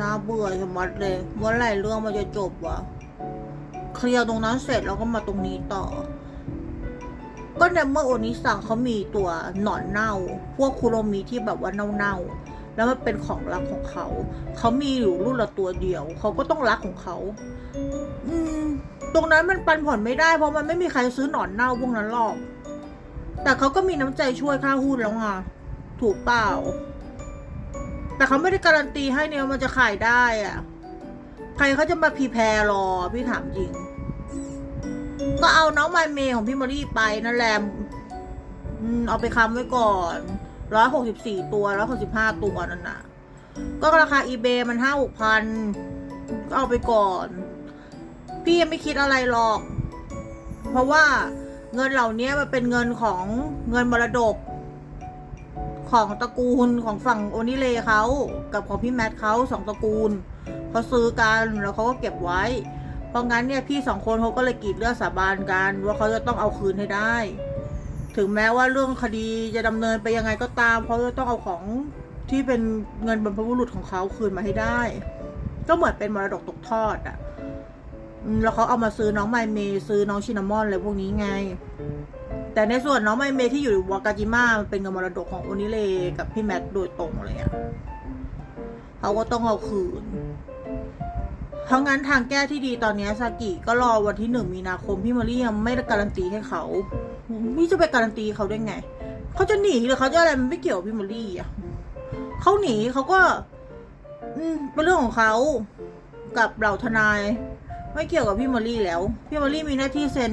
น่าเบื่อชะมัดเลยเมื่อไหร่เรื่องมันจะจบวะเคลียร์ตรงนั้นเสร็จแล้วก็มาตรงนี้ต่อ ก็ในเมื่อโอนิสังเขามีตัวหนอนเน่า พวกคุโรมิที่แบบว่าเน่าๆแล้วมันเป็นของรักของเขา เขามีอยู่รุ่นละตัวเดียว เขาก็ต้องรักของเขา อืม ตรงนั้นมันปันผลไม่ได้เพราะมันไม่มีใครซื้อหนอนเน่าพวกนั้นหรอก แต่เขาก็มีน้ำใจช่วยค่าหุ้นแล้วไงถูกเปล่า แต่เขาไม่ได้การันตีให้เนี่ยมันจะขายได้อะใครเขาจะมาพีแพรรอพี่ถามจริง ก็เอาน้องไมเมย์ของพี่มารีไปนั่นแหละเอาไปค้ำไว้ก่อนร้อยหกสิบสี่ตัวร้อยหกสิบห้าตัวนั่นน่ะ ก็ราคาอีเบมันห้าหกพันก็เอาไปก่อน พี่ยังไม่คิดอะไรหรอก เพราะว่าเงินเหล่านี้มันเป็นเงินของเงินมรดก ของตระกูลของฝั่งโอนิเลเขากับของพี่แมทเขาสองตระกูลเขาซื้อกันแล้วเขาก็เก็บไว้ เพราะงั้นเนี่ยพี่สองคนเขาก็เลยกรีดเลือดสาบานกัน ว่าเขาจะต้องเอาคืนให้ได้ ถึงแม้ว่าเรื่องคดีจะดำเนินไปยังไงก็ตามเขาจะต้องเอาของที่เป็นเงินบรรพบุรุษของเขาคืนมาให้ได้ ก็เหมือนเป็นมรดกตกทอดอะแล้วเขาเอามาซื้อน้องไมเมซื้อน้องชินามอนอะไรพวกนี้ไง แต่ในส่วนน้องไมเมที่อยู่วากาจิมะมันเป็นเงินมรดกของโอนิเลกับพี่แมทโดยตรงเลยอะเขาก็ต้องเอาคืนเพราะงั้นทางแก้ที่ดีตอนนี้ซากิก็รอวันที่หนึ่งมีนาคมพี่มารียังไม่ได้การันตีให้เขาพี่จะไปการันตีเขาได้ไง เขาจะหนีหรือเขาจะอะไรมันไม่เกี่ยวพี่มารีอะเขาหนีเขาก็ อืมเป็นเรื่องของเขากับเหล่าทนาย ไม่เกี่ยวกับพี่มอลลี่แล้ว พี่มอลลี่มีหน้าที่เซ็น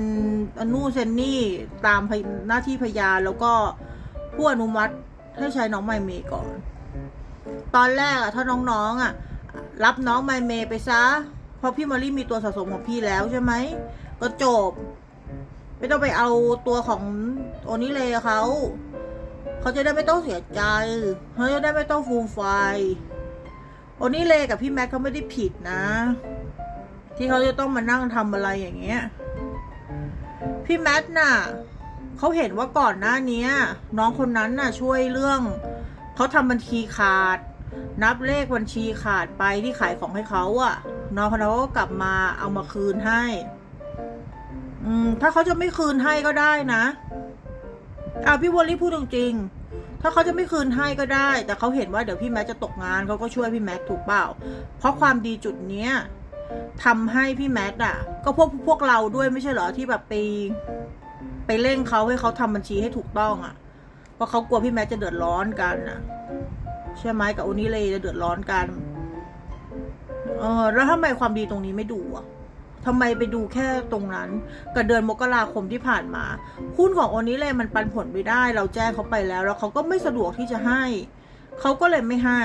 อนุเซ็นนี่ตามหน้าที่พยานแล้วก็ผู้อนุมัติให้ใช้น้องไมเมย์ก่อน ตอนแรกอะถ้าน้องๆอะรับน้องไมเมย์ไปซะเพราะพี่มอลลี่มีตัวสะสมของพี่แล้วใช่ไหมก็จบ ไม่ต้องไปเอาตัวของโอนิเลเขาเขาจะได้ไม่ต้องเสียใจเขาจะได้ไม่ต้องฟูมไฟายโอนิเลกับพี่แม็กเขาไม่ได้ผิดนะ ที่เขาจะต้องมานั่งทำอะไรอย่างเงี้ย พี่แมทน่ะเขาเห็นว่าก่อนหน้านี้น้องคนนั้นน่ะช่วยเรื่องเขาทำบัญชีขาด นับเลขบัญชีขาดไปที่ขายของให้เขาอะน้องคนนั้นก็กลับมาเอามาคืนให้ อืม ถ้าเขาจะไม่คืนให้ก็ได้นะอ่าพี่วอลลี่พูดจริงถ้าเขาจะไม่คืนให้ก็ได้ แต่เขาเห็นว่าเดี๋ยวพี่แมทจะตกงานเขาก็ช่วยพี่แมทถูกเปล่า เพราะความดีจุดเนี้ย ทำให้พี่แมทอะ ก็พวกพวกเราด้วยไม่ใช่เหรอที่แบบไปไปเร่งเขาให้เขาทำบัญชีให้ถูกต้องอะ เพราะเขากลัวพี่แมทจะเดือดร้อนกันอะใช่ไหมกับโอนิเลจะเดือดร้อนกันเออแล้วทำไมความดีตรงนี้ไม่ดูอะทำไมไปดูแค่ตรงนั้นกับเดือนมกราคมที่ผ่านมาหุ้นของโอนิเลมันปันผลไม่ได้ เราแจ้งเขาไปแล้ว แล้วเขาก็ไม่สะดวกที่จะให้เขาก็เลยไม่ให้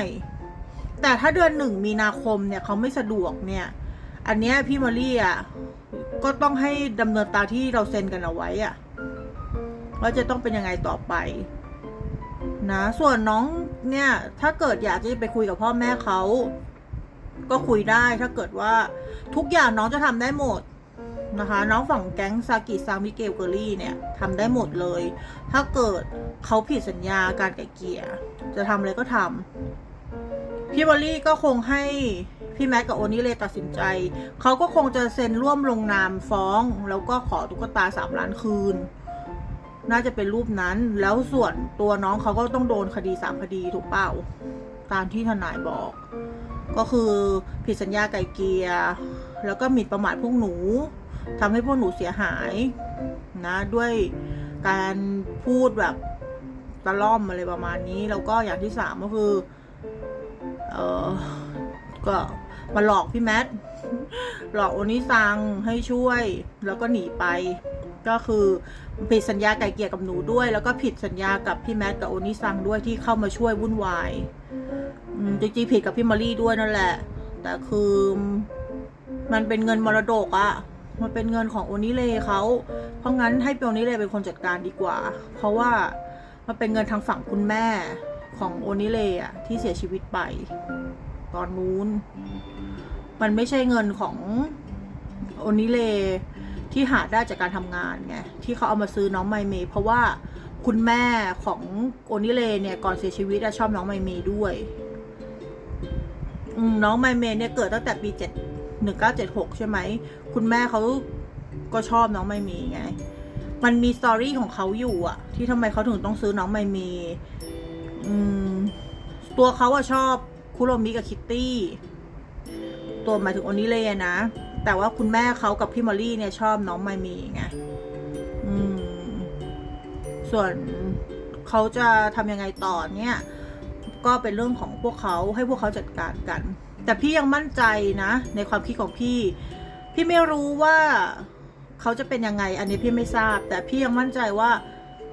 แต่ถ้าเดือนหนึ่งมีนาคมเนี่ยเขาไม่สะดวกเนี่ย อันเนี้ยพี่มารี่อะก็ต้องให้ดำเนินตามที่เราเซ็นกันเอาไว้อะว่าจะต้องเป็นยังไงต่อไป นะ ส่วนน้องเนี่ย ถ้าเกิดอยากจะไปคุยกับพ่อแม่เขาก็คุยได้ถ้าเกิดว่าทุกอย่างน้องจะทำได้หมดนะคะ น้องฝั่งแก๊งซากิซามิเกลเกอรี่เนี่ยทำได้หมดเลย ถ้าเกิดเขาผิดสัญญาการไก่เกลี่ยจะทำอะไรก็ทำ พี่บอลลี่ก็คงให้พี่แมทกับโอนิเลตัดสินใจ เขาก็คงจะเซ็นร่วมลงนามฟ้อง แล้วก็ขอตุ๊กตาสามล้านคืน น่าจะเป็นรูปนั้น แล้วส่วนตัวน้องเขาก็ต้องโดนคดีสามคดีถูกเปล่า ตามที่ทนายบอก ก็คือผิดสัญญาไก่เกียแล้วก็หมิ่นประมาทพวกหนูทำให้พวกหนูเสียหายนะ ด้วยการพูดแบบตะล่อมอะไรประมาณนี้ แล้วก็อย่างที่สามก็คือ ออก็มาหลอกพี่แมทหลอกโอนิซังให้ช่วยแล้วก็หนีไป ก็คือผิดสัญญาไก่เกลี่ยกับหนูด้วย แล้วก็ผิดสัญญากับพี่แมทกับโอนิซังด้วยที่เข้ามาช่วยวุ่นวายจริงๆผิดกับพี่มารีด้วยนั่นแหละ แต่คือมันเป็นเงินมรดกอะมันเป็นเงินของโอนิเลเขาเพราะงั้นให้โอนิเลเป็นคนจัดการดีกว่า เพราะว่ามันเป็นเงินทางฝั่งคุณแม่ ของโอนิเลอะที่เสียชีวิตไป ตอนนู้น มันไม่ใช่เงินของโอนิเลที่หาได้จากการทำงานไงที่เขาเอามาซื้อน้องไมเมเพราะว่าคุณแม่ของโอนิเลเนี่ยก่อนเสียชีวิตอะชอบน้องไมเมด้วยน้องไมเมเนี่ยเกิดตั้งแต่ปีเจ็ดหนึ่งเก้าเจ็ดหกใช่ไหม คุณแม่เขาก็ชอบน้องไมเมไง มันมีสตอรี่ของเขาอยู่อะที่ทำไมเขาถึงต้องซื้อน้องไมเม อืม ตัวเขาอะชอบคุโรมิกับคิตตี้ ตัวหมายถึงโอนิเล่นะ แต่ว่าคุณแม่เขากับพี่มอลลี่เนี่ยชอบน้องไมมย์ไง อืม ส่วนเขาจะทำยังไงต่อเนี่ย ก็เป็นเรื่องของพวกเขาให้พวกเขาจัดการกัน แต่พี่ยังมั่นใจนะ ในความคิดของพี่ พี่ไม่รู้ว่าเขาจะเป็นยังไง อันนี้พี่ไม่ทราบ แต่พี่ยังมั่นใจว่า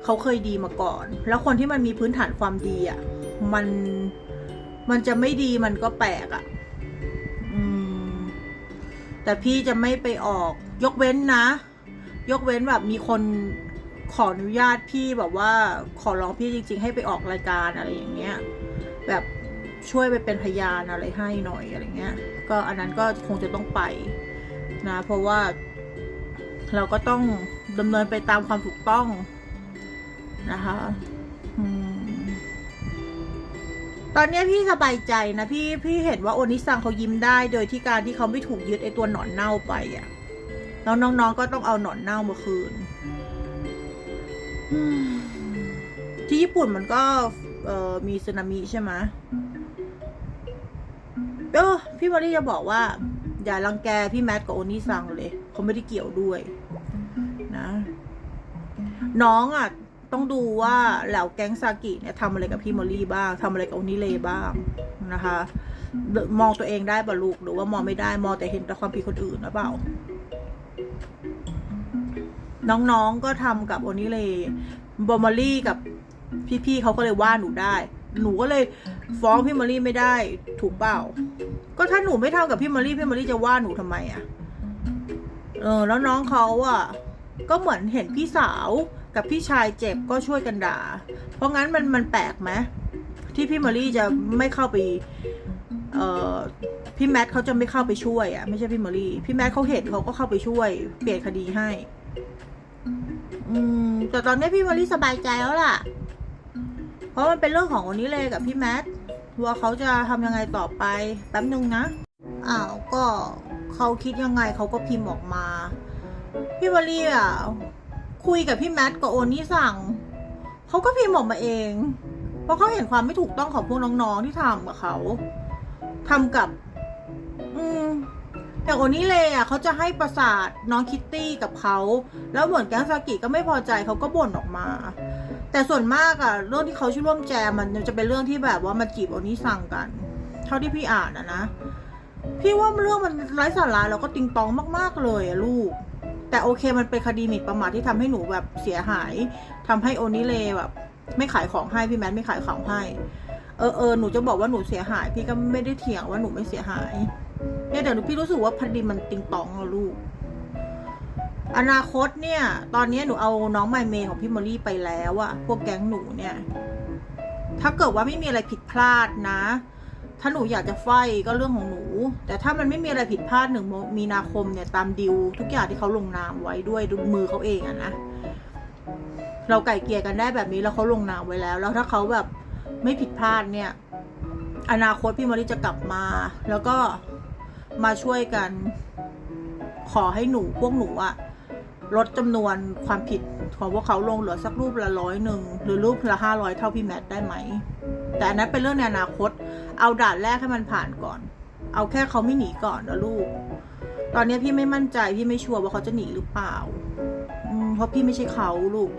เขาเคยดีมาก่อน แล้วคนที่มันมีพื้นฐานความดีอะ่ะ มันมันจะไม่ดีมันก็แปลกอะ่ะอืมแต่พี่จะไม่ไปออก ยกเว้นนะ ยกเว้นแบบมีคนขออนุญาตพี่แบบว่า ขอร้องพี่จริง ๆ ให้ไปออกรายการอะไรอย่างเงี้ย แบบช่วยไปเป็นพยานอะไรให้หน่อยอะไรเงี้ย ก็อันนั้นก็คงจะต้องไปนะ เพราะว่าเราก็ต้องดำเนินไปตามความถูกต้อง นะคะอตอนนี้พี่สบายใจนะพี่พี่เห็นว่าโอนิซังเขายิ้มได้ โดยที่การที่เขาไม่ถูกยึดไอตัวหนอนเน่าไปอะ่ะแล้วน้องๆก็ต้องเอาหนอนเน่ามาคืนที่ญี่ปุ่นมันก็มีสึนามิใช่ไหมเออพี่บอดี้จะบอกว่า อย่ารังแกพี่แมทกับโอนี่ซังเลยเขาไม่ได้เกี่ยวด้วย นะ น้องอะ ต้องดูว่าแหล้วแก๊งซากิเนี่ยทำอะไรกับพี่มอลลี่บ้างทำอะไรกับโอนิเลบ้างนะคะ มองตัวเองได้ป่ะลูกหรือว่ามองไม่ได้มองแต่เห็นแต่ความผิดคนอื่นหรือเปล่า น้องๆก็ทำกับโอนิเลบอมอลลี่กับพี่ๆเขาก็เลยว่าหนูได้ หนูก็เลยฟ้องพี่มอลลี่ไม่ได้ถูกเปล่า ก็ถ้าหนูไม่ทำกับพี่มอลลี่พี่มอลลี่จะว่าหนูทำไมอะ่ะเออแล้วน้องเขาอะ ก็เหมือนเห็นพี่สาว กับพี่ชายเจ็บก็ช่วยกันด่า เพราะงั้นมันมันแปลกไหมที่พี่มอลลี่จะไม่เข้าไป เอ่อพี่แมทเขาจะไม่เข้าไปช่วยอะ่ะไม่ใช่พี่มอลลี่พี่แมทเขาเห็นเขาก็เข้าไปช่วย เปลี่ยนคดีให้ อืมแต่ตอนนี้พี่มอลลี่สบายใจแล้วล่ะ เพราะมันเป็นเรื่องของโอนิเลยกับพี่แมทว่าเขาจะทำยังไงต่อไปแป๊บนึงนะอ้าวก็เขาคิดยังไงเขาก็พิมพ์ออกมา พี่วอลลี่อะ คุยกับพี่แมทกับโอนี่สั่ง เขาก็พิมพ์ออกมาเอง เพราะเขาเห็นความไม่ถูกต้องของพวกน้องๆที่ทำกับเขาทำกับ อืมอย่างโอนี่เลยอะเขาจะให้ประสาทน้องคิตตี้กับเขาแล้วเหมือนแก๊งซากิก็ไม่พอใจเขาก็บ่นออกมา แต่ส่วนมากอะเรื่องที่เขาชื่อร่วมแจมมันจะเป็นเรื่องที่แบบว่ามาจีบโอนิสั่งกัน เท่าที่พี่อ่านอะนะพี่ว่าเรื่องมันไร้สาระแล้วก็ติงตองมาก ๆเลยอะลูก แต่โอเคมันเป็นคดีหมิ่นประมาทที่ทำให้หนูแบบเสียหายทำให้โอนิเลแบบไม่ขายของให้พี่แมทไม่ขายของให้เออเออหนูจะบอกว่าหนูเสียหาย พี่ก็ไม่ได้เถียงว่าหนูไม่เสียหายเนี่ยแต่หนูพี่รู้สึกว่าคดีมันติงตองอะลูก อนาคตเนี่ย ตอนนี้หนูเอาน้องไมเมย์ของพี่มอลลี่ไปแล้วอะพวกแก๊งหนูเนี่ย ถ้าเกิดว่าไม่มีอะไรผิดพลาดนะ ถ้าหนูอยากจะไฟก็เรื่องของหนู แต่ถ้ามันไม่มีอะไรผิดพลาดหนึ่งมีนาคมเนี่ยตามดิว ทุกอย่างที่เขาลงนามไว้ด้วยมือเขาเองอะนะเราไก่เกลี่ยกันได้แบบนี้แล้วเขาลงนามไว้แล้ว แล้วถ้าเขาแบบไม่ผิดพลาดเนี่ย อนาคตพี่มอลลี่จะกลับมา แล้วก็มาช่วยกัน ขอให้หนูพวกหนูอะลดจำนวนความผิดของพวกเขาลงเหลือสักรูปละร้อยหนึ่งหรือรูปละห้าร้อยเท่าพี่แมทได้ไหม แต่อันนั้นเป็นเรื่องในอนาคต เอาด่านแรกให้มันผ่านก่อน เอาแค่เขาไม่หนีก่อนนะลูก ตอนนี้พี่ไม่มั่นใจพี่ไม่ชัวร์ว่าเขาจะหนีหรือเปล่าเพราะพี่ไม่ใช่เขาลูก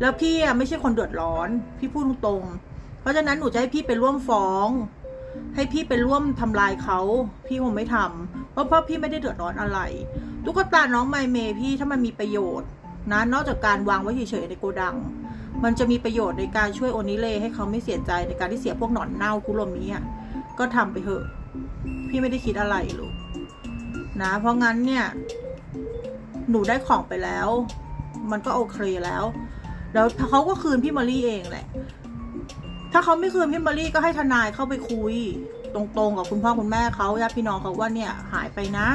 แล้วพี่อะไม่ใช่คนเดือดร้อน พี่พูดตรงๆ เพราะฉะนั้นหนูจะให้พี่ไปร่วมฟ้อง ให้พี่ไปร่วมทำลายเขา พี่คงไม่ทำเพราะเพราะพี่ไม่ได้เดือดร้อนอะไร ตุ๊กตาน้องไมเมพี่ถ้ามันมีประโยชน์นะ นอกจากการวางไว้เฉยๆในโกดัง มันจะมีประโยชน์ในการช่วยโอนิเลให้เขาไม่เสียใจในการที่เสียพวกหนอนเน่าคุโรมิอะ ก็ทำไปเถอะ พี่ไม่ได้คิดอะไรลูกนะ เพราะงั้นเนี่ย หนูได้ของไปแล้ว มันก็โอเคแล้ว แล้วเขาก็คืนพี่มารี่เองแหละ ถ้าเขาไม่คืนพี่มารี่ก็ให้ทนายเข้าไปคุย ตรงๆกับคุณพ่อคุณแม่เขาญาติพี่น้องเขาว่าเนี่ยหายไปนะ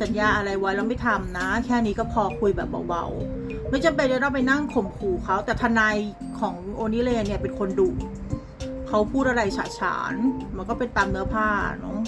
สัญญาอะไรไว้แล้วไม่ทำนะ แค่นี้ก็พอคุยแบบเบาๆ ไม่จำเป็นจะต้องไปนั่งข่มขู่เขาแต่ทนายของโอนิเลเนี่ยเป็นคนดุ เขาพูดอะไรฉาฉาน มันก็เป็นตามเนื้อผ้าเนาะ